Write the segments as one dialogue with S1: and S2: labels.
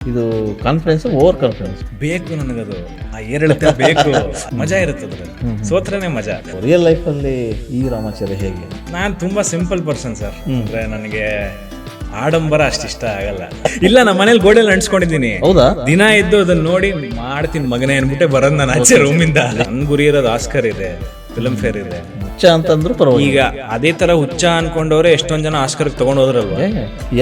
S1: ಇದು confidence over confidence
S2: ಬೇಕು ನನಗದು. ಆ ಏರಿಳಿತ ಬೇಕು. ಮಜಾ ಇರುತ್ತೆ ಅದ್ರಲ್ಲಿ. ಸೋತ್ರನೇ ಮಜಾ.
S1: ರಿಯಲ್ ಲೈಫ್ ಅಲ್ಲಿ ಈ ರಾಮಾಚಾರ್ಯ ಹೇಗೆ?
S2: ನಾನು ತುಂಬಾ ಸಿಂಪಲ್ ಪರ್ಸನ್ ಸರ್ ಅಂದ್ರೆ ನನಗೆ ಆಡಂಬರ ಅಷ್ಟು ಇಷ್ಟ ಆಗಲ್ಲ. ಇಲ್ಲ ನಮ್ಮ ಮನೇಲಿ ಗೋಡೆಯಲ್ಲಿ ಅನ್ಸ್ಕೊಂಡಿದ್ದೀನಿ
S1: ಹೌದಾ?
S2: ದಿನ ಎದ್ದು ಅದನ್ನ ನೋಡಿ ಮಾಡ್ತೀನಿ ಮಗನೇ ಅನ್ಬಿಟ್ಟೆ ಬರೋದ್ ನಾನು ಆಚೆ ರೂಮಿಂದ ನನ್ ಗುರಿ ಇರೋದು ಆಸ್ಕರ್ ಇದೆ. ಫಿಲ್ಮ್ ಫೇರ್ ಇದೆ.
S1: ಹುಚ್ಚ ಅಂತಂದ್ರು ಪರವಾಗಿಲ್ಲ.
S2: ಈಗ ಅದೇ ತರ ಹುಚ್ಚ ಅನ್ಕೊಂಡವ್ರೆ ಎಷ್ಟೊಂದ್ ಜನ ಆಸ್ಕರ್ ತಗೊಂಡ್ ಹೋದ್ರಲ್ವಾ?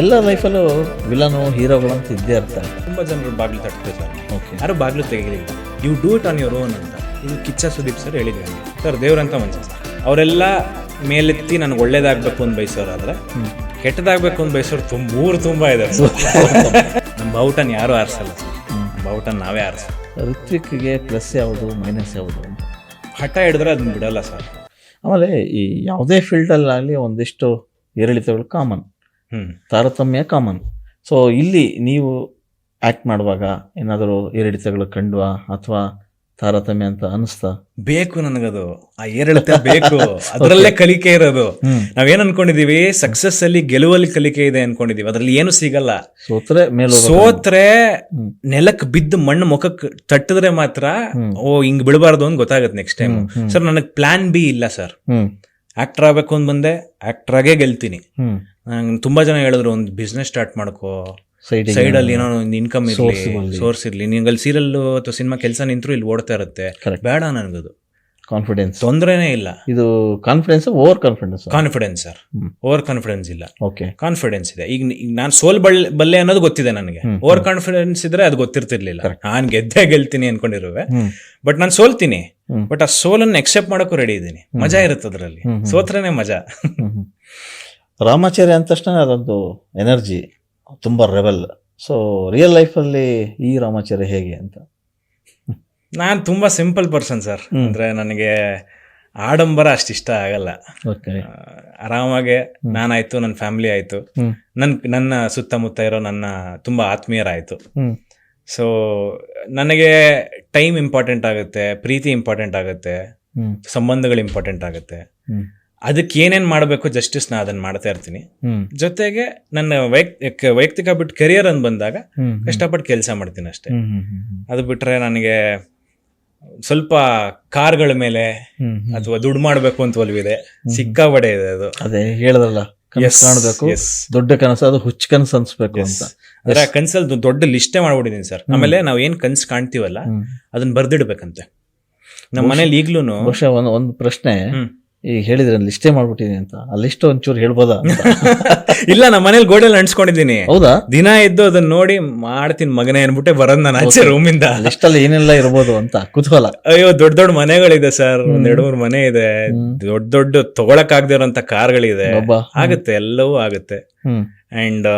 S1: ಎಲ್ಲ ಲೈಫಲ್ಲೂ ವಿಲನು ಹೀರೋಗಳಂತ ಇದ್ದೇ ಇರ್ತಾರೆ.
S2: ತುಂಬಾ ಜನರು ಬಾಗ್ಲು ತಟ್ತಿರ್ತಾರೆ. ಸರ್
S1: ಓಕೆ
S2: ಯಾರು ಬಾಗ್ಲು ತೆಗಿಲಿಲ್ಲ. You do it on your own ಅಂತ. ಇದು ಕಿಚ್ಚ ಸುದೀಪ್ ಸರ್ ಹೇಳಿದ್ರು ಸರ್ ದೇವ್ರಂತ ಮನುಷ್ಯ ಅವರೆಲ್ಲ ಮೇಲೆತ್ತಿ ನನಗೆ ಒಳ್ಳೇದಾಗಬೇಕು ಅಂತ ಬಯಸೋರಾದ್ರೆ ಕೆಟ್ಟದಾಗಬೇಕು ಅಂತ ಬಯಸೋರು ತುಂಬ ಮೂರು ತುಂಬ ಇದೆ ನಮ್ಮ ಬಾವುಟನ್ ಯಾರು ಆರಿಸಲ್ಲ ಸರ್ ಬಾವುಟನ್ ನಾವೇ ಆರಿಸ
S1: ಋತ್ವಿಕ್ಗೆ ಪ್ಲಸ್ ಯಾವುದು ಮೈನಸ್ ಯಾವುದು?
S2: ಹಠ ಹಿಡಿದ್ರೆ ಅದನ್ನ ಬಿಡಲ್ಲ ಸರ್.
S1: ಆಮೇಲೆ ಈ ಯಾವುದೇ ಫೀಲ್ಡಲ್ಲಾಗಲಿ ಒಂದಿಷ್ಟು ಏರಿಳಿತಗಳು ಕಾಮನ್ ತಾರತಮ್ಯ ಕಾಮನ್ ಸೊ ಇಲ್ಲಿ ನೀವು ಆ್ಯಕ್ಟ್ ಮಾಡುವಾಗ ಏನಾದರೂ ಏರಿಳಿತಗಳು ಕಂಡ್ವಾ ಅಥವಾ ತಾರತಮ್ಯ ಅಂತ ಅನಿಸ್ತಾ
S2: ಬೇಕು ನನಗದು. ಆ ಏರಿಳಿತ ಬೇಕು. ಅದರಲ್ಲೇ ಕಲಿಕೆ ಇರೋದು. ನಾವೇನ್ ಅನ್ಕೊಂಡಿದೀವಿ? ಸಕ್ಸಸ್ ಅಲ್ಲಿ ಗೆಲುವಲ್ಲಿ ಕಲಿಕೆ ಇದೆ ಅನ್ಕೊಂಡಿದೀವಿ. ಅದ್ರಲ್ಲಿ ಏನು ಸಿಗಲ್ಲ.
S1: ಸೋತ್ರೆ ಮೇಲೆ
S2: ಸೋತ್ರೆ. ನೆಲಕ್ ಬಿದ್ದು ಮಣ್ಣು ಮುಖಕ್ಕೆ ತಟ್ಟಿದ್ರೆ ಮಾತ್ರ ಓ ಹಿಂಗ್ ಬಿಡಬಾರ್ದು ಅಂತ ಗೊತ್ತಾಗುತ್ತೆ ನೆಕ್ಸ್ಟ್ ಟೈಮ್ ಸರ್ ನನಗೆ ಪ್ಲಾನ್ ಬಿ ಇಲ್ಲ ಸರ್. ಆಕ್ಟರ್ ಆಗ್ಬೇಕು ಅಂತ ಬಂದೆ. ಆಕ್ಟರ್ ಆಗೇ ಗೆಲ್ತೀನಿ. ನಂಗೆ ತುಂಬಾ ಜನ ಹೇಳಿದ್ರು ಒಂದು ಬಿಸ್ನೆಸ್ ಸ್ಟಾರ್ಟ್ ಮಾಡ್ಕೋ.
S1: ಸೈಡಲ್ಲಿ
S2: ಸೈಡ್ ಅಲ್ಲಿ ಏನೋ ಒಂದು ಇನ್ಕಮ್ ಇರಲಿ ಸೋರ್ಸ್ ಇರಲಿ. ನಿಂಗೆ ಅಲ್ಲಿ ಸೀರಿಯಲ್ ಅಥವಾ ಸಿನಿಮಾ ಕೆಲಸ ನಿಂತರೂ ಇಲ್ಲಿ ಓಡ್ತಾ ಇರುತ್ತೆ. ಬೇಡ ನನಗದು.
S1: ಕಾನ್ಫಿಡೆನ್ಸ್
S2: ತೊಂದರೆನೇ ಇಲ್ಲ.
S1: ಇದು confidence over confidence
S2: confidence sir. Over confidence ಇಲ್ಲ.
S1: ಓಕೆ
S2: ಕಾನ್ಫಿಡೆನ್ಸ್ ಇದೆ. ಈಗ ನಾನು ಸೋಲ್ ಬಲ್ ಬಲ್ಲೆ ಅನ್ನೋದು ಗೊತ್ತಿದೆ ನನಗೆ. ಓವರ್ ಕಾನ್ಫಿಡೆನ್ಸ್ ಇದ್ರೆ ಅದು ಗೊತ್ತಿರ್ತಿರ್ಲಿಲ್ಲ. ನಾನು ಗೆದ್ದೇ ಗೆಲ್ತೀನಿ ಅನ್ಕೊಂಡಿರುವೆ. ಬಟ್ ನಾನು ಸೋಲ್ತೀನಿ. ಬಟ್ ಆ ಸೋಲನ್ನು ಎಕ್ಸೆಪ್ಟ್ ಮಾಡೋಕ್ಕೂ ರೆಡಿ ಇದ್ದೀನಿ. ಮಜಾ ಇರುತ್ತೆ ಅದರಲ್ಲಿ. ಸೋತ್ರನೇ ಮಜಾ.
S1: ರಾಮಾಚಾರ್ಯ ಅಂದ ತಕ್ಷಣ ಅದೊಂದು ಎನರ್ಜಿ ತುಂಬ ರೆಬಲ್ ಸೊ ರಿಯಲ್ ಲೈಫಲ್ಲಿ ಈ ರಾಮಾಚಾರ್ಯ ಹೇಗೆ ಅಂತ.
S2: ನಾನು ತುಂಬಾ ಸಿಂಪಲ್ ಪರ್ಸನ್ ಸರ್ ಅಂದರೆ ನನಗೆ ಆಡಂಬರ ಅಷ್ಟು ಇಷ್ಟ ಆಗಲ್ಲ. ಆರಾಮಾಗೆ ನಾನಾಯ್ತು ನನ್ನ ಫ್ಯಾಮಿಲಿ ಆಯ್ತು.
S1: ನನ್ನ
S2: ನನ್ ನನ್ನ ಸುತ್ತಮುತ್ತ ಇರೋ ನನ್ನ ತುಂಬಾ ಆತ್ಮೀಯರಾಯ್ತು. ಸೊ ನನಗೆ ಟೈಮ್ ಇಂಪಾರ್ಟೆಂಟ್ ಆಗುತ್ತೆ ಪ್ರೀತಿ ಇಂಪಾರ್ಟೆಂಟ್ ಆಗುತ್ತೆ ಸಂಬಂಧಗಳು ಇಂಪಾರ್ಟೆಂಟ್ ಆಗುತ್ತೆ. ಅದಕ್ಕೆ ಏನೇನ್ ಮಾಡಬೇಕು ಜಸ್ಟಿಸ್ ನಾ ಅದನ್ನ ಮಾಡ್ತಾ ಇರ್ತೀನಿ. ಜೊತೆಗೆ ನನ್ನ ವೈಯಕ್ತಿಕ ವೈಯಕ್ತಿಕ ಬಿಟ್ಟು ಕೆರಿಯರ್ ಅಂತ ಬಂದಾಗ ಕಷ್ಟಪಟ್ಟು ಕೆಲಸ ಮಾಡ್ತೀನಿ ಅಷ್ಟೇ. ಅದು ಬಿಟ್ರೆ ನನಗೆ ಸ್ವಲ್ಪ ಕಾರ್ಗಳ ಮೇಲೆ. ಅಥವಾ ದುಡ್ಡು ಮಾಡಬೇಕು ಅಂತ ಒಲವಿದೆ. ಸಿಕ್ಕಾಬಡೆ ಇದೆ ಅದು.
S1: ಅದೇ ಹೇಳಿದ್ರಲ್ಲ ಕಾಣಬೇಕು ದೊಡ್ಡ ಕನಸು ಅದು ಹುಚ್ಚ ಕನಸು ಅನ್ಸ್ಬೇಕು ಅಂತ.
S2: ಅಂದ್ರೆ ಆ ಕನ್ಸಲ್ಲಿ ದೊಡ್ಡ ಲಿಸ್ಟೇ ಮಾಡ್ಬಿಟ್ಟಿದೀನಿ ಸರ್. ಆಮೇಲೆ ನಾವ್ ಏನ್ ಕನ್ಸು ಕಾಣ್ತೀವಲ್ಲ. ಅದನ್ನ ಬರ್ದಿಡ್ಬೇಕಂತೆ. ನಮ್ಮ ಮನೇಲಿ ಈಗ್ಲೂ
S1: ಬಹುಶಃ ಒಂದು ಒಂದು ಪ್ರಶ್ನೆ. ಈಗ ಹೇಳಿದ್ರೆ ಲಿಸ್ಟೇ ಮಾಡ್ಬಿಟ್ಟಿದ್ದೀನಿ ಅಂತ. ಆ ಲಿಸ್ಟ್ ಒಂಚೂರು ಹೇಳ್ಬೋದಾ?
S2: ಇಲ್ಲ ನಮ್ಮ ಮನೇಲಿ ಗೋಡೆಯಲ್ಲಿ ಅನ್ಸ್ಕೊಂಡಿದ್ದೀನಿ
S1: ಹೌದಾ?
S2: ದಿನ ಎದ್ದು ಅದನ್ನ ನೋಡಿ ಮಾಡ್ತೀನಿ ಮಗನೇ ಅನ್ಬಿಟ್ಟೆ ಬರೋದ್ ನಾನು ಆಚೆ ರೂಮಿಂದ
S1: ಲಿಸ್ಟ್ ಅಲ್ಲಿ ಏನೆಲ್ಲ ಇರ್ಬೋದು ಅಂತ. ಕುತೂಹಲ.
S2: ಅಯ್ಯೋ ದೊಡ್ಡ ದೊಡ್ಡ ಮನೆಗಳಿದೆ ಸರ್. ಒಂದ್ ಎರಡು ಮೂರು ಮನೆ ಇದೆ. ದೊಡ್ಡ ದೊಡ್ಡ ತಗೊಳಕ್ ಆಗದಿರೋಂತ ಇರೋಂತ ಕಾರ್ಗಳಿದೆ ಆಗುತ್ತೆ ಎಲ್ಲವೂ ಆಗುತ್ತೆ. ಅಂಡ್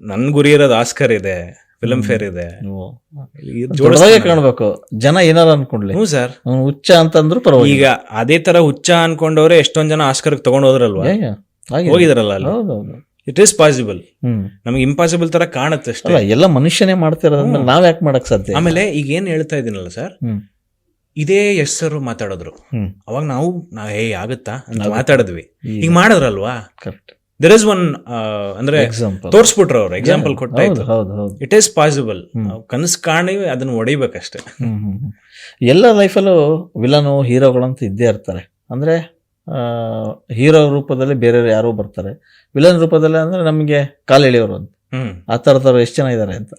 S2: ನನ್ ಗುರಿ ಇರೋದು ಆಸ್ಕರ್ ಇದೆ. ಫಿಲ್ಮ್ ಫೇರ್ ಇದೆ. ಕಾಣಬೇಕು.
S1: ದೊಡ್ಡದಾಗೆ ಜನ ಏನಾರ ಅನ್ಕೊಂಡ್ಲಿ.
S2: ಹ್ಞೂ ಸರ್.
S1: ಹುಚ್ಚ ಅಂತಂದ್ರು ಪರವಾಗಿಲ್ಲ.
S2: ಈಗ ಅದೇ ತರ ಹುಚ್ಚ ಅನ್ಕೊಂಡವ್ರೆ ಎಷ್ಟೊಂದ್ ಜನ ಆಸ್ಕರ್ ತಗೊಂಡ್ ಹೋದ್ರಲ್ವಾ?
S1: ಹೋಗಿದ್ರಲ್ಲ ಹಾಗೆ.
S2: ಹೋಗಿದಾರಲ್ಲ ಅಲ್ಲಿ? ಇಟ್ ಈಸ್ ಪಾಸಿಬಲ್ ನಮ್ಗೆ ಇಂಪಾಸಿಬಲ್ ತರ ಕಾಣುತ್ತೆ ಅಷ್ಟೇ.
S1: ಎಲ್ಲ ಮನುಷ್ಯನೇ ಮಾಡ್ತಿರೋದನ್ನ ನಾವ್ ಯಾಕೆ ಮಾಡಕ್ ಸಾಧ್ಯ?
S2: ಆಮೇಲೆ ಈಗ ಏನ್ ಹೇಳ್ತಾ ಇದೀನಲ್ಲ ಸರ್? ಇದೇ ಹೆಸರು ಮಾತಾಡಿದ್ರು. ಅವಾಗ ನಾವು ನಾವ್ ಹೇ ಆಗುತ್ತಾ? ಅಂತ ಮಾತಾಡಿದ್ವಿ.
S1: ಈಗ.
S2: ಈಗ ಮಾಡಿದ್ರಲ್ವಾ?
S1: ಕರೆಕ್ಟ್
S2: ದರ್ ಇಸ್ ಒನ್ ಅಂದ್ರೆ
S1: ಎಕ್ಸಾಂಪಲ್
S2: ತೋರ್ಸ್ಬಿಟ್ರು ಅವ್ರು ಎಕ್ಸಾಂಪಲ್ ಕೊಟ್ಟ
S1: ಹೌದು
S2: ಇಟ್ ಈಸ್ ಪಾಸಿಬಲ್ ಕನಸು ಕಾಣಿ ಅದನ್ನ ಹೊಡಿಬೇಕಷ್ಟೇ.
S1: ಎಲ್ಲ ಲೈಫಲ್ಲೂ ವಿಲನು ಹೀರೋಗಳಂತ ಇದ್ದೇ ಇರ್ತಾರೆ. ಅಂದ್ರೆ ಹೀರೋ ರೂಪದಲ್ಲಿ ಬೇರೆಯವ್ರು ಯಾರೋ ಬರ್ತಾರೆ. ವಿಲನ್ ರೂಪದಲ್ಲಿ ಅಂದ್ರೆ ನಮಗೆ ಕಾಲು ಎಳೆಯೋರು ಅಂತ. ಆ ಥರದವ್ರು ಎಷ್ಟು ಜನ ಇದ್ದಾರೆ ಅಂತ.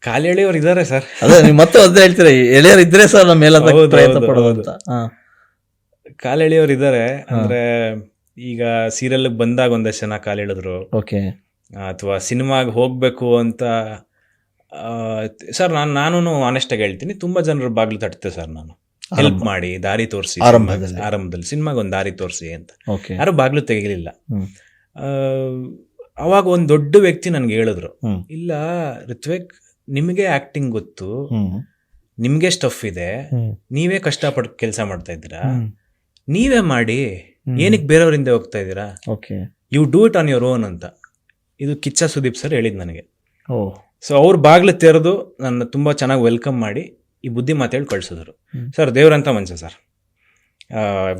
S2: ಕಾಲೆಳೆಯವ್ರು ಇದ್ದಾರೆ ಸರ್.
S1: ಅದೇ ನೀವು ಮತ್ತೆ ಅದೇ ಹೇಳ್ತೀರಾ. ಎಳೆಯರು ಇದ್ರೆ ಸರ್ ನಮ್ಮ ಮೇಲೆ ಪ್ರಯತ್ನ ಪಡೋದು ಅಂತ.
S2: ಇದ್ದಾರೆ ಇದಾರೆ ಅಂದ್ರೆ ಈಗ ಸೀರಿಯಲ್ ಬಂದಾಗ ಒಂದಷ್ಟು ಜನ ಕಾಲ್ ಎಳೆದ್ರು
S1: ಓಕೆ.
S2: ಅಥವಾ ಸಿನಿಮಾಗೆ ಹೋಗ್ಬೇಕು ಅಂತ ಸರ್ ನಾನು ನಾನು ಆನೆಸ್ಟ್ ಆಗಿ ಹೇಳ್ತೀನಿ ತುಂಬಾ ಜನರು ಬಾಗ್ಲು ತಟ್ಟುತ್ತೆ ಸರ್ ನಾನು. ಹೆಲ್ಪ್ ಮಾಡಿ ದಾರಿ ತೋರಿಸಿ
S1: ಆರಂಭದಲ್ಲಿ.
S2: ಆರಂಭದಲ್ಲಿ. ಸಿನಿಮಾಗೆ ಒಂದು ದಾರಿ ತೋರಿಸಿ ಅಂತ. ಯಾರು ಬಾಗಿಲು ತೆಗಿಲಿಲ್ಲ. ಅವಾಗ ಒಂದು ದೊಡ್ಡ ವ್ಯಕ್ತಿ ನನ್ಗೆ ಹೇಳಿದ್ರು. ಇಲ್ಲ ಋತ್ವಿಕ್ ನಿಮಗೆ ಆಕ್ಟಿಂಗ್ ಗೊತ್ತು. ನಿಮ್ಗೆ ಸ್ಟಫ್ ಇದೆ. ನೀವೇ ಕಷ್ಟಪಟ್ಟು ಕೆಲಸ ಮಾಡ್ತಾ ಇದ್ದೀರಾ? ನೀವೇ ಮಾಡಿ. ಏನಕ್ಕೆ ಬೇರೆಯವರಿಂದ ಹೋಗ್ತಾ ಇದ್ದೀರಾ?
S1: Okay
S2: you do it on your own ಅಂತ. ಇದು ಕಿಚ್ಚ ಸುದೀಪ್ ಸರ್ ಹೇಳಿದ್ ನನಗೆ.
S1: ಓ.
S2: ಸೊ ಅವ್ರ ಬಾಗಿಲು ತೆರೆದು ನನ್ನ ತುಂಬ ಚೆನ್ನಾಗಿ ವೆಲ್ಕಮ್ ಮಾಡಿ ಈ ಬುದ್ಧಿ ಮಾತೇಳಿ ಕಳ್ಸಿದ್ರು. ಸರ್ ದೇವ್ರಂತ ಮನುಷ್ಯ sir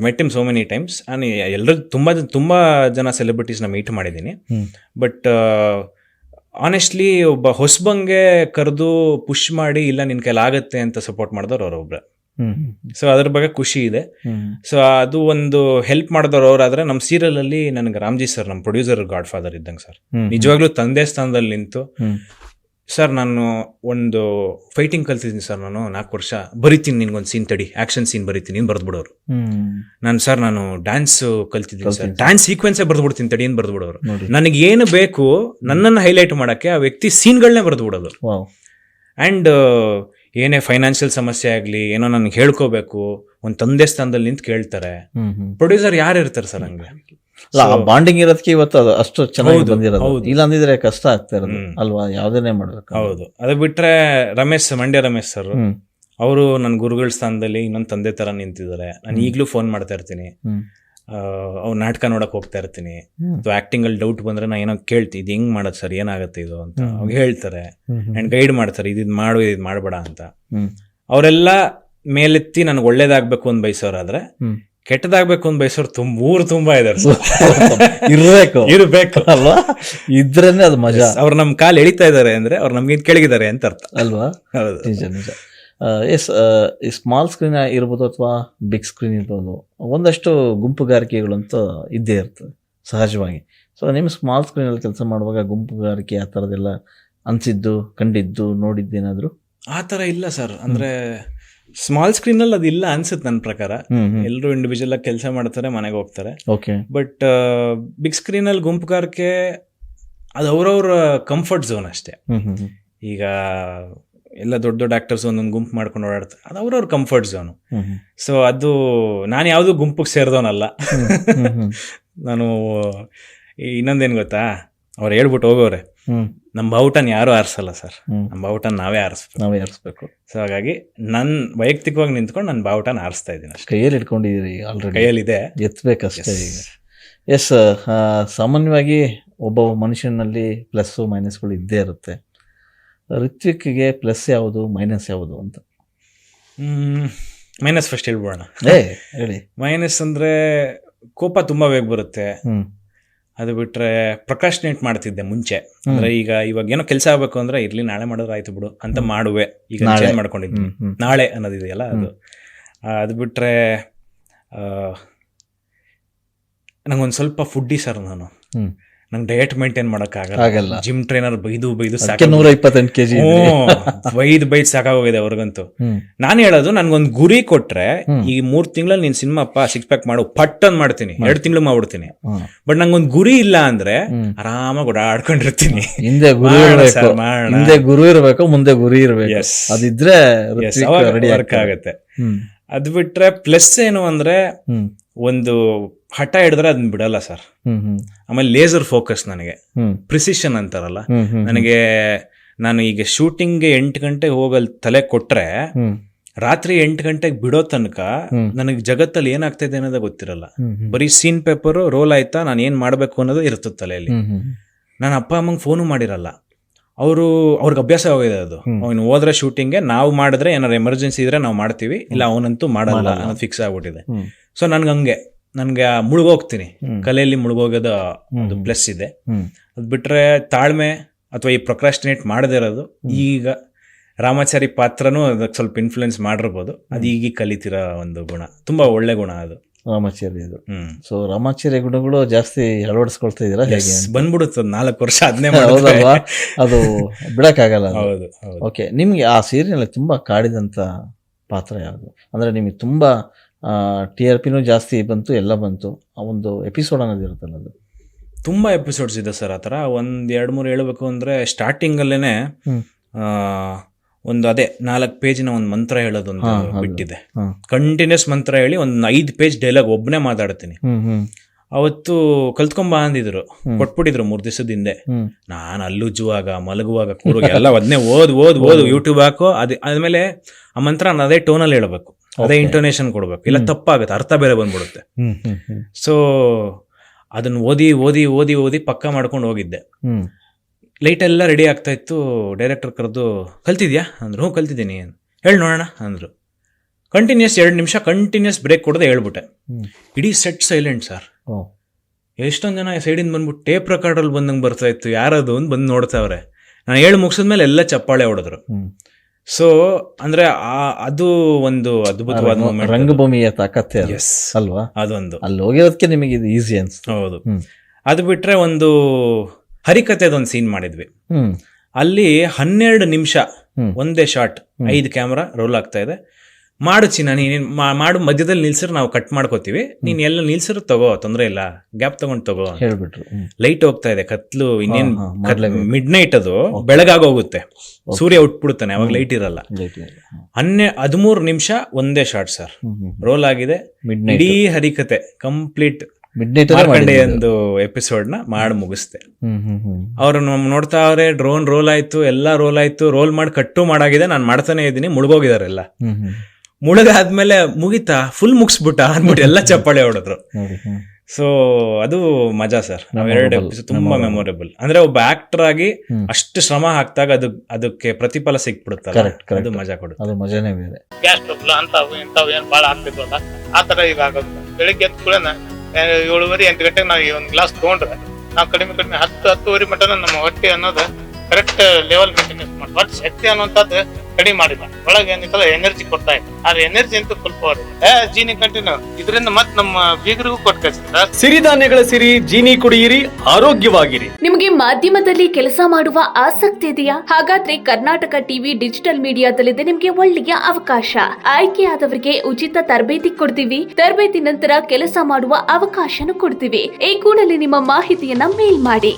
S2: met him so many times ನಾನು ಎಲ್ಲರೂ ತುಂಬ ತುಂಬ ಜನ ಸೆಲೆಬ್ರಿಟೀಸ್ನ ಮೀಟ್ ಮಾಡಿದ್ದೀನಿ. ಬಟ್ ಆನೆಸ್ಟ್ಲಿ ಒಬ್ಬ ಹೊಸಬಂಗೆ ಕರೆದು ಪುಷ್ ಮಾಡಿ ಇಲ್ಲ ನಿನ್ ಕೈಲಾಗತ್ತೆ ಅಂತ ಸಪೋರ್ಟ್ ಮಾಡಿದವ್ರು ಅವ್ರೊಬ್ರೆ. ಸೊ ಅದ್ರ ಬಗ್ಗೆ ಖುಷಿ ಇದೆ. ಸೊ ಅದು ಒಂದು ಹೆಲ್ಪ್ ಮಾಡಿದವ್ರು ಅವರಾದ್ರೆ ನಮ್ಮ ಸೀರಿಯಲ್ ಅಲ್ಲಿ ನನಗೆ ರಾಮ್ಜಿ ಸರ್ ನಮ್ಮ ಪ್ರೊಡ್ಯೂಸರ್ ಗಾಡ್ ಫಾದರ್ ಇದ್ದಂಗೆ ಸರ್ ನಿಜವಾಗ್ಲೂ ತಂದೆ ಸ್ಥಾನದಲ್ಲಿ ನಿಂತು ಸರ್ ನಾನು ಒಂದು ಫೈಟಿಂಗ್ ಕಲ್ತಿದ್ದೀನಿ ಸರ್ ನಾನು ನಾಲ್ಕು ವರ್ಷ. ಬರಿತೀನಿ ನಿನ್ಗೊಂದು ಸೀನ್ ತಡಿ. ಆಕ್ಷನ್ ಸೀನ್ ಬರಿತೀನಿ ನೀನು ಬರ್ದು
S1: ಬಿಡೋರು
S2: ನಾನು ಸರ್ ನಾನು ಡ್ಯಾನ್ಸ್ ಕಲ್ತಿದ್ದೀನಿ ಸರ್. ಡ್ಯಾನ್ಸ್ ಸೀಕ್ವೆನ್ಸೇ ಬರ್ದ್ಬಿಡ್ತೀನಿ ತಡಿ ಏನು ಬರ್ದ್ಬಿಡೋರು.
S1: ಬಿಡೋರು
S2: ನನಗೆ ಏನು ಬೇಕು ನನ್ನನ್ನು ಹೈಲೈಟ್ ಮಾಡಕ್ಕೆ ಆ ವ್ಯಕ್ತಿ ಸೀನ್ಗಳನ್ನೇ ಬರ್ದ್ಬಿಡೋದು. ಆ್ಯಂಡ್ ಏನೇ ಫೈನಾನ್ಷಿಯಲ್ ಸಮಸ್ಯೆ ಆಗಲಿ ಏನೋ ನನಗೆ ಹೇಳ್ಕೋಬೇಕು ಒಂದು ತಂದೆ ಸ್ಥಾನದಲ್ಲಿ ನಿಂತು ಕೇಳ್ತಾರೆ. ಪ್ರೊಡ್ಯೂಸರ್ ಯಾರು ಇರ್ತಾರೆ ಸರ್ ಹಂಗೆ?
S1: ಬಾಂಡಿಂಗ್ ಇರೋದಕ್ಕೆ ಇವತ್ತು ಅದು ಅಷ್ಟು ಚೆನ್ನಾಗಿ
S2: ಹೌದು,
S1: ಬಂದಿರೋದು. ಇಲ್ಲ ಅಂದಿದ್ರೆ ಕಷ್ಟ ಆಗ್ತಾ ಇರೋದು. ಅಲ್ವಾ? ಯಾವ್ದನ್ನೇ ಮಾಡ್ಬೇಕು
S2: ಹೌದು. ಅದು ಬಿಟ್ರೆ ರಮೇಶ್ ಮಂಡ್ಯ ರಮೇಶ್ ಸರ್. ಅವರು ನನ್ನ ಗುರುಗಳ ಸ್ಥಾನದಲ್ಲಿ ಇನ್ನೊಂದು ತಂದೆ ತರ ನಿಂತಿದ್ದಾರೆ. ನಾನು ಈಗಲೂ ಫೋನ್ ಮಾಡ್ತಾ ಇರ್ತೀನಿ. ಅವ್ರು ನಾಟಕ ನೋಡಕ್ ಹೋಗ್ತಾ ಇರ್ತೀನಿ. ಅಥವಾ ಅಲ್ಲಿ ಡೌಟ್ ಬಂದ್ರೆ ನಾ ಏನೋ ಕೇಳ್ತಿ ಇದು ಹೆಂಗ್ ಮಾಡೋದು ಸರ್? ಏನಾಗುತ್ತೆ ಇದು? ಅಂತ. ಅವ್ರು ಹೇಳ್ತಾರೆ. ಅಂಡ್ ಗೈಡ್ ಮಾಡ್ತಾರೆ ಇದು ಮಾಡು ಇದು ಮಾಡಬೇಡ ಅಂತ. ಅವರೆಲ್ಲ ಮೇಲೆತ್ತಿ ನನಗೆ ಒಳ್ಳೇದಾಗ್ಬೇಕು ಅಂತ ಬಯಸೋರಾದ್ರೆ
S1: ಆದ್ರೆ
S2: ಕೆಟ್ಟದಾಗ್ಬೇಕು ಅಂತ ಬಯಸೋರು ತುಂಬ ಊರು ತುಂಬಾ ಇದಾರೆ
S1: ಇರಬೇಕು.
S2: ಇರ್ಬೇಕು.
S1: ಅಲ್ವಾ? ಇದ್ರೇನೆ ಅದು ಮಜಾ.
S2: ಅವ್ರು ನಮ್ ಕಾಲ್ ಎಳಿತಾ ಇದಾರೆ ಅಂದ್ರೆ ಅವ್ರು ನಮ್ಗೆ ಕೆಳಗಿದ್ದಾರೆ ಅಂತ ಅರ್ಥ.
S1: ಅಲ್ವಾ?
S2: ಹೌದು.
S1: ನಿಜ ನಿಜ. ಎಸ್ ಈ ಸ್ಮಾಲ್ ಸ್ಕ್ರೀನ್ ಇರ್ಬೋದು ಅಥವಾ ಬಿಗ್ ಸ್ಕ್ರೀನ್ ಇರ್ಬೋದು ಒಂದಷ್ಟು ಗುಂಪುಗಾರಿಕೆಗಳಂತೂ ಇದ್ದೇ ಇರ್ತದೆ ಸಹಜವಾಗಿ. ಸೊ ನಿಮ್ಮ ಸ್ಮಾಲ್ ಸ್ಕ್ರೀನಲ್ಲಿ ಕೆಲಸ ಮಾಡುವಾಗ ಗುಂಪುಗಾರಿಕೆ ಆ ಥರದ್ದೆಲ್ಲ ಅನ್ಸಿದ್ದು ಕಂಡಿದ್ದು ನೋಡಿದ್ದೇನಾದರೂ?
S2: ಆ ತರ ಇಲ್ಲ ಸರ್ ಅಂದ್ರೆ ಸ್ಮಾಲ್ ಸ್ಕ್ರೀನಲ್ಲಿ ಅದಿಲ್ಲ ಅನ್ಸುತ್ತೆ ನನ್ನ ಪ್ರಕಾರ. ಎಲ್ಲರೂ ಇಂಡಿವಿಜುವಲ್ ಆಗಿ ಕೆಲಸ ಮಾಡ್ತಾರೆ ಮನೆಗೆ ಹೋಗ್ತಾರೆ.
S1: ಓಕೆ
S2: ಬಟ್ ಬಿಗ್ ಸ್ಕ್ರೀನಲ್ಲಿ ಗುಂಪುಗಾರಿಕೆ ಅದು ಅವ್ರವ್ರ ಕಂಫರ್ಟ್ ಝೋನ್ ಅಷ್ಟೇ. ಈಗ ಎಲ್ಲ ದೊಡ್ಡ ದೊಡ್ಡ ಆಕ್ಟರ್ಸ್ ಒಂದೊಂದು ಗುಂಪು ಮಾಡ್ಕೊಂಡು ಓಡಾಡ್ತಾರೆ. ಅದು ಅವ್ರವ್ರ ಕಂಫರ್ಟ್ ಝೋನು ಸೊ ಅದು ನಾನು ಯಾವುದು ಗುಂಪಿಗೆ ಸೇರಿದವನಲ್ಲ. ನಾನು ಇನ್ನೊಂದೇನು ಗೊತ್ತಾ? ಅವ್ರು ಹೇಳ್ಬಿಟ್ಟು ಹೋಗೋರೆ. ನಮ್ಮ ಬಾವುಟನ ಯಾರು ಆರಿಸಲ್ಲ ಸರ್. ನಮ್ಮ ಬಾವುಟನ ನಾವೇ ಆರಿಸ್ಬೇಕು.
S1: ನಾವೇ ಆರಿಸ್ಬೇಕು.
S2: ಸೊ ಹಾಗಾಗಿ ನನ್ನ ವೈಯಕ್ತಿಕವಾಗಿ ನಿಂತ್ಕೊಂಡು ನನ್ನ ಬಾವುಟನ ಆರಿಸ್ತಾ ಇದ್ದೀನಿ ಅಷ್ಟೇ.
S1: ಕೈಯಲ್ಲಿ ಇಟ್ಕೊಂಡಿದ್ದೀರಿ ಆಲ್ರೆಡಿ
S2: ಕೈಯಲ್ಲಿದೆ.
S1: ಎತ್ತಬೇಕಷ್ಟೇ ಈಗ. ಎಸ್ ಸಾಮಾನ್ಯವಾಗಿ ಒಬ್ಬ ಮನುಷ್ಯನಲ್ಲಿ ಪ್ಲಸ್ಸು ಮೈನಸ್ಗಳು ಇದ್ದೇ ಇರುತ್ತೆ. ಋತ್ವಿಕ್ಗೆ ಪ್ಲಸ್ ಯಾವುದು ಮೈನಸ್ ಯಾವುದು ಅಂತ.
S2: ಮೈನಸ್ ಫಸ್ಟ್ ಹೇಳ್ಬೋಣ
S1: ಏ ಹೇಳಿ.
S2: ಮೈನಸ್ ಅಂದ್ರೆ ಕೋಪ ತುಂಬಾ ಬೇಗ ಬರುತ್ತೆ. ಅದು ಬಿಟ್ರೆ ಪ್ರಕಾಶನೇಟ್ ಮಾಡ್ತಿದ್ದೆ ಮುಂಚೆ. ಅಂದ್ರೆ ಈಗ ಇವಾಗ ಏನೋ ಕೆಲಸ ಆಗ್ಬೇಕು ಅಂದ್ರೆ ಇರ್ಲಿ ನಾಳೆ ಮಾಡಿದ್ರೆ ಆಯ್ತು ಬಿಡು ಅಂತ ಮಾಡುವೆ. ಈಗ. ಚೇಂಜ್ ಮಾಡ್ಕೊಂಡಿದ್ದೀನಿ. ನಾಳೆ ಅನ್ನೋದಿದೆಯಲ್ಲ ಅದು. ಅದು ಬಿಟ್ರೆ ನಂಗೊಂದು ಸ್ವಲ್ಪ ಫುಡ್ಡಿ ಸರ್ ನಾನು. ನಂಗೆ ಡಯಟ್ ಮೇಂಟೈನ್
S1: ಆಗಲ್ಲ.
S2: ಮಾಡೋಕ್ಕಾಗಲ್ಲ ಜಿಮ್ ಟ್ರೈನರ್ ಬೈದು ಬೈದು
S1: ಅದಕ್ಕೆ ನೂರ ಇಪ್ಪತ್ತೆಂಟು ಕೆಜಿ
S2: ಬೈದು ಬೈದು ಸಾಕಾಗೋಗಿದೆ ಅವ್ರಿಗಂತೂ. ನಾನು ಹೇಳೋದು ನನ್ಗೊಂದು ಗುರಿ ಕೊಟ್ರೆ ಈ ಮೂರ್ ತಿಂಗಳಲ್ಲಿ ನೀನ್ ಸಿನಿಮಾಪ್ಪ ಸಿಕ್ಸ್ ಪ್ಯಾಕ್ ಮಾಡು ಪಟ್ ಅಂತ ಮಾಡ್ತೀನಿ ಎರಡು ತಿಂಗಳು ಮಾಡ್ಬಿಡ್ತೀನಿ. ಬಟ್ ನಂಗೊಂದು ಗುರಿ ಇಲ್ಲ ಅಂದ್ರೆ. ಆರಾಮಾಗಿ ಓಡಾಡ್ಕೊಂಡಿರ್ತೀನಿ.
S1: ಹಿಂದೆ ಗುರು ಇರಬೇಕು. ಹಿಂದೆ ಗುರು ಇರಬೇಕು ಮುಂದೆ ಗುರಿ ಇರಬೇಕು. ಅದಿದ್ರೆ
S2: ವರ್ಕ್ ಆಗುತ್ತೆ. ಅದ್ ಬಿಟ್ರೆ ಪ್ಲಸ್ ಏನು ಅಂದ್ರೆ ಒಂದು ಹಠ ಹಿಡಿದ್ರೆ ಅದನ್ನ ಬಿಡಲ್ಲ ಸರ್. ಆಮೇಲೆ ಲೇಸರ್ ಫೋಕಸ್ ನನಗೆ. ಪ್ರಿಸಿಷನ್ ಅಂತಾರಲ್ಲ. ನನಗೆ ನಾನು ಈಗ ಶೂಟಿಂಗ್ಗೆ ಎಂಟು ಗಂಟೆಗೆ ಹೋಗಲ್ ತಲೆ ಕೊಟ್ರೆ ರಾತ್ರಿ ಎಂಟು ಗಂಟೆಗೆ ಬಿಡೋ ತನಕ. ನನಗೆ ಜಗತ್ತಲ್ಲಿ ಏನಾಗ್ತಿದೆ ಅನ್ನೋದೇ ಗೊತ್ತಿರಲ್ಲ. ಬರೀ ಸೀನ್ ಪೇಪರ್ ರೋಲ್ ಆಯ್ತಾ ನಾನು ಏನ್ ಮಾಡ್ಬೇಕು ಅನ್ನೋದು ಇರ್ತದೆ ತಲೆಯಲ್ಲಿ. ನಾನು ಅಪ್ಪ ಅಮ್ಮಂಗೆ ಫೋನು ಮಾಡಿರಲ್ಲ. ಅವರು ಅವ್ರಿಗೆ ಅಭ್ಯಾಸ ಆಗಿದೆ ಅದು. ಅವನು ಹೋದ್ರೆ ಶೂಟಿಂಗ್ಗೆ ನಾವು ಮಾಡಿದ್ರೆ ಏನಾರು ಎಮರ್ಜೆನ್ಸಿ ಇದ್ರೆ ನಾವು ಮಾಡ್ತೀವಿ ಇಲ್ಲ ಅವನಂತೂ ಮಾಡಲ್ಲ. ಅನ್ನೋದು ಫಿಕ್ಸ್ ಆಗ್ಬಿಟ್ಟಿದೆ. ಸೊ ನನ್ಗೆ ಹಂಗೆ. ನನಗೆ ಮುಳುಗೋಗ್ತೀನಿ. ಕಲೆಯಲ್ಲಿ ಮುಳುಗೋಗೋದು ಒಂದು
S1: ಬ್ಲೆಸ್
S2: ಪ್ಲಸ್ ಇದೆ ಅದು ಬಿಟ್ರೆ ತಾಳ್ಮೆ ಅಥವಾ ಈ ಪ್ರೊಕ್ರಾಸ್ಟಿನೇಟ್ ಮಾಡದೇ ಇರೋದು ಈಗ ರಾಮಾಚಾರಿ ಪಾತ್ರನೂ ಅದಕ್ಕೆ ಸ್ವಲ್ಪ ಇನ್ಫ್ಲುಯೆನ್ಸ್ ಮಾಡಿರ್ಬೋದು. ಅದು ಈಗ ಕಲಿತಿರೋ ಒಂದು ಗುಣ. ತುಂಬಾ ಒಳ್ಳೆ ಗುಣ ಅದು.
S1: ರಾಮಾಚಾರ್ಯ
S2: ಅದು.
S1: ಸೊ ರಾಮಾಚಾರ್ಯ ಗುಣಗಳು ಜಾಸ್ತಿ ಅಳವಡಿಸ್ಕೊಳ್ತಾ ಇದ್ದೀರಾ ಹೇಗೆ?
S2: ಬಂದ್ಬಿಡುತ್ತೆ ನಾಲ್ಕು ವರ್ಷ ಅದನ್ನೇ
S1: ಹೌದಲ್ವಾ? ಅದು ಬಿಡಕ್ಕಾಗಲ್ಲ
S2: ಹೌದು
S1: ಓಕೆ ನಿಮ್ಗೆ ಆ ಸೀರಿಯಲ್ ತುಂಬಾ ಕಾಡಿದಂತ ಪಾತ್ರ ಯಾವುದು? ಅಂದ್ರೆ ನಿಮಗೆ ತುಂಬಾ ಟಿ ಆರ್ ಪಿನೂ ಜಾಸ್ತಿ ಬಂತು ಎಲ್ಲ ಬಂತು. ಆ ಒಂದು ಎಪಿಸೋಡ್ ಅನ್ನೋದು. ಇರುತ್ತಲ್ಲ ಅದು
S2: ತುಂಬಾ ಎಪಿಸೋಡ್ಸ್ ಇದೆ ಸರ್ ಆ ಥರ. ಒಂದು ಎರಡು ಮೂರು ಹೇಳಬೇಕು ಅಂದರೆ ಸ್ಟಾರ್ಟಿಂಗಲ್ಲೇ. ಒಂದು ಅದೇ ನಾಲ್ಕು ಪೇಜಿನ ಒಂದು ಮಂತ್ರ ಹೇಳೋದೊಂದು ಬಿಟ್ಟಿದೆ. ಕಂಟಿನ್ಯೂಸ್ ಮಂತ್ರ ಹೇಳಿ ಒಂದು ಐದು ಪೇಜ್ ಡೈಲಾಗ್ ಒಬ್ಬನೇ ಮಾತಾಡ್ತೀನಿ. ಅವತ್ತು ಕಲ್ತ್ಕೊಂಬ ಅಂದಿದ್ರು. ಕೊಟ್ಬಿಟ್ಟಿದ್ರು ಮೂರು ದಿವಸದ ಹಿಂದೆ. ನಾನು ಅಲ್ಲುಜ್ಜುವಾಗ ಮಲಗುವಾಗ ಕೂರುವಾಗ ಎಲ್ಲ ಅದನ್ನೇ ಓದ್ ಓದ್ ಓದ್ ಯೂಟ್ಯೂಬ್ ಹಾಕೋ ಅದು ಆದ್ಮೇಲೆ ಆ ಮಂತ್ರ ನಾನು ಅದೇ ಟೋನಲ್ಲಿ ಹೇಳ್ಬೇಕು. ಅದೇ ಇಂಟೊನೇಷನ್ ಕೊಡ್ಬೇಕು. ಇಲ್ಲ ತಪ್ಪಾಗುತ್ತೆ ಅರ್ಥ ಬೇರೆ ಬಂದ್ಬಿಡುತ್ತೆ. ಸೊ ಅದನ್ನ ಓದಿ ಓದಿ ಓದಿ ಓದಿ ಪಕ್ಕ ಮಾಡ್ಕೊಂಡು ಹೋಗಿದ್ದೆ. ಲೈಟ್ ಎಲ್ಲ ರೆಡಿ ಆಗ್ತಾ ಇತ್ತು ಡೈರೆಕ್ಟರ್ ಕರೆದು ಕಲ್ತಿದ್ಯಾ? ಅಂದ್ರು ಹ್ಞೂ ಕಲ್ತಿದ್ದೀನಿ. ಹೇಳಿ ನೋಡೋಣ ಅಂದರು. ಕಂಟಿನ್ಯೂಸ್ ಎರಡು ನಿಮಿಷ ಕಂಟಿನ್ಯೂಸ್ ಬ್ರೇಕ್ ಕೊಡದೆ ಹೇಳ್ಬಿಟ್ಟೆ. ಇಡೀ ಸೆಟ್ ಸೈಲೆಂಟ್ ಸರ್ ಎಷ್ಟೊಂದು ಜನ ಸೈಡಿಂದ ಬಂದ್ಬಿಟ್ಟು ಟೇಪ್ ರೆಕಾರ್ಡಲ್ಲಿ ಬಂದಂಗೆ ಬರ್ತಾ ಇತ್ತು ಯಾರದು ಅಂತ ಬಂದು ನೋಡ್ತಾವ್ರೆ. ನಾನು ಹೇಳಿ ಮುಗಿಸಿದ್ಮೇಲೆ ಎಲ್ಲ ಚಪ್ಪಾಳೆ ಹೊಡೆದ್ರು. ಸೊ ಅಂದ್ರೆ ಆ ಅದು ಒಂದು ಅದ್ಭುತವಾದ
S1: ರಂಗ- ರಂಗಭೂಮಿಯ ತಾಕತ್ತೆ ಅದು. ಅಲ್ವಾ?
S2: ಅದೊಂದು.
S1: ಅಲ್ಲಿ ಹೋಗಿರೋದಕ್ಕೆ ನಿಮಗೆ ಇದು ಈಸಿ ಅನ್ಸ್
S2: ಹೌದು.
S1: ಹ್ಮ್.
S2: ಅದು ಬಿಟ್ರೆ ಒಂದು ಹರಿಕತೆದೊಂದು ಸೀನ್ ಮಾಡಿದ್ವಿ.
S1: ಹ್ಮ್.
S2: ಅಲ್ಲಿ ಹನ್ನೆರಡು ನಿಮಿಷ
S1: ಹ್ಮ್.
S2: ಒಂದೇ ಶಾಟ್ ಐದು ಕ್ಯಾಮ್ರಾ ರೋಲ್ ಆಗ್ತಾ ಇದೆ. ಮಾಡು ಚಿನ್ನ ನೀನು ಮಾಡು ಮಧ್ಯದಲ್ಲಿ ನಿಲ್ಸಿದ್ರೆ ನಾವು ಕಟ್ ಮಾಡ್ಕೋತೀವಿ. ನೀನ್ ಎಲ್ಲ ನಿಲ್ಸರ್ ತಗೋ ತೊಂದ್ರೆ ಇಲ್ಲ. ಗ್ಯಾಪ್ ತಗೊಂಡು ತಗೋ
S1: ಹೇಳ್ಬಿಟ್ರು.
S2: ಲೈಟ್ ಹೋಗ್ತಾ ಇದೆ ಕತ್ಲು ಇನ್ನೇನ್ ಮಿಡ್ ನೈಟ್ ಅದು ಬೆಳಗಾಗ ಹೋಗುತ್ತೆ. ಸೂರ್ಯ ಉಟ್ಬಿಡ್ತಾನೆ ಅವಾಗ ಲೈಟ್ ಇರಲ್ಲ. ಹನ್ನೆ ಹದಿಮೂರು ನಿಮಿಷ ಒಂದೇ ಶಾರ್ಟ್ ಸರ್. ರೋಲ್ ಆಗಿದೆ. ಇಡೀ ಹರಿಕತೆ ಕಂಪ್ಲೀಟ್
S1: ಮಿಡ್
S2: ಒಂದು ಎಪಿಸೋಡ್ನ ಮಾಡಿ ಮುಗಿಸ್ದೆ.
S1: ಹ್ಮ್
S2: ಅವ್ರು ನೋಡ್ತಾ ಅವ್ರೆ ಡ್ರೋನ್ ರೋಲ್ ಆಯ್ತು ಎಲ್ಲಾ ರೋಲ್ ಆಯ್ತು ರೋಲ್ ಮಾಡಿ ಕಟ್ಟು ಮಾಡಾಗಿದೆ ನಾನು ಮಾಡ್ತಾನೆ ಇದ್ದೀನಿ ಮುಳುಗೋಗಿದಾರೆ ಎಲ್ಲ.
S1: ಹ್ಮ್ ಹ್ಮ್.
S2: ಮುಳುಗಾದ್ಮೇಲೆ ಮುಗಿತಾ ಫುಲ್ ಮುಗಿಸ್ಬಿಟ್ಟ ಅಂದ್ಬಿಟ್ಟು ಎಲ್ಲ ಚಪ್ಪಾಳೆ ಹೊಡೆದ್ರು. ಸೊ ಅದು ಮಜಾ ಸರ್ ಎರಡು
S1: Memorable.
S2: ಎಪಿಸೋಡ್ ತುಂಬಾ ಮೆಮೊರೇಬಲ್ ಅಂದ್ರೆ ಒಬ್ಬ ಆಕ್ಟರ್ ಆಗಿ. ಅಷ್ಟು ಶ್ರಮ ಹಾಕ್ತಾಗ ಅದು ಅದಕ್ಕೆ ಪ್ರತಿಫಲ ಸಿಕ್ಬಿಡುತ್ತಲ್ಲ.
S1: Correct, correct.
S2: ಅದು ಮಜಾ ಕೊಡುತ್ತೆ.
S1: ಅದು ಮಜಾನೇ ಬೇರೆ.
S3: ಗ್ಯಾಸ್ ಟ್ರಬಲ್ ಅಂತಾವು ಇಂಥವು ಏನು ಭಾಳ ಆಗ್ತಿದ್ವಲ್ಲ ಆ ತರ ಈಗ ಆಗೋದು ಬೆಳಿಗ್ಗೆ ಎದ್ದ ಕೂಡ ಏಳುವರೆ ಎಂಟು ಗಂಟೆಗೆ ನಾವು ಈ ಒಂದು ಗ್ಲಾಸ್ ತೊಗೊಂಡ್ರೆ ನಾವು ಕಡಿಮೆ ಕಡಿಮೆ ಹತ್ತು ಹತ್ತುವರೆ ಮಟನ ನಮ್ಮ ಹೊಟ್ಟೆ ಅನ್ನೋದು ಕರೆಕ್ಟ್ ಲೆವೆಲ್ ಮೇಂಟೆನೆನ್ಸ್ ಮಾಡಿ ಒಟ್ಟು ಶಕ್ತಿ ಅನ್ನುವಂಥದ್ದು ಕಡಿಮೆ ಮಾಡಿಲ್ಲ ಒಳಗೆ ಏನಿತ್ತಲ್ಲ ಎನರ್ಜಿ ಕೊಡ್ತಾ ಇದೆ ಆದ್ರೆ ಎನರ್ಜಿ ಅಂತೂ ಫುಲ್ ಪವರ್ ಏ ಜೀನಿ ಕಂಟಿನ್ಯೂ ಇದರಿಂದ ಮತ್ ನಮ್ಮ ಬೀಗರಿಗೂ ಕೊಟ್ಟು ಕಳಿಸಿದ್ರೆ.
S4: ಸಿರಿಧಾನ್ಯಗಳ ಸಿರಿ ಜೀನಿ ಕುಡಿಯಿರಿ ಆರೋಗ್ಯವಾಗಿರಿ.
S5: ನಿಮಗೆ ಮಾಧ್ಯಮದಲ್ಲಿ ಕೆಲಸ ಮಾಡುವ ಆಸಕ್ತಿ ಇದೆಯಾ? ಹಾಗಾದ್ರೆ ಕರ್ನಾಟಕ ಟಿವಿ ಡಿಜಿಟಲ್ ಮೀಡಿಯಾದಲ್ಲಿದೆ ನಿಮಗೆ ಒಳ್ಳೆಯ ಅವಕಾಶ. ಆಯ್ಕೆಯಾದವರಿಗೆ ಉಚಿತ ತರಬೇತಿ ಕೊಡ್ತೀವಿ. ತರಬೇತಿ ನಂತರ ಕೆಲಸ ಮಾಡುವ ಅವಕಾಶನೂ ಕೊಡ್ತೀವಿ. ಈ ಕೂಡಲೇ ನಿಮ್ಮ ಮಾಹಿತಿಯನ್ನ ಮೇಲ್ ಮಾಡಿ.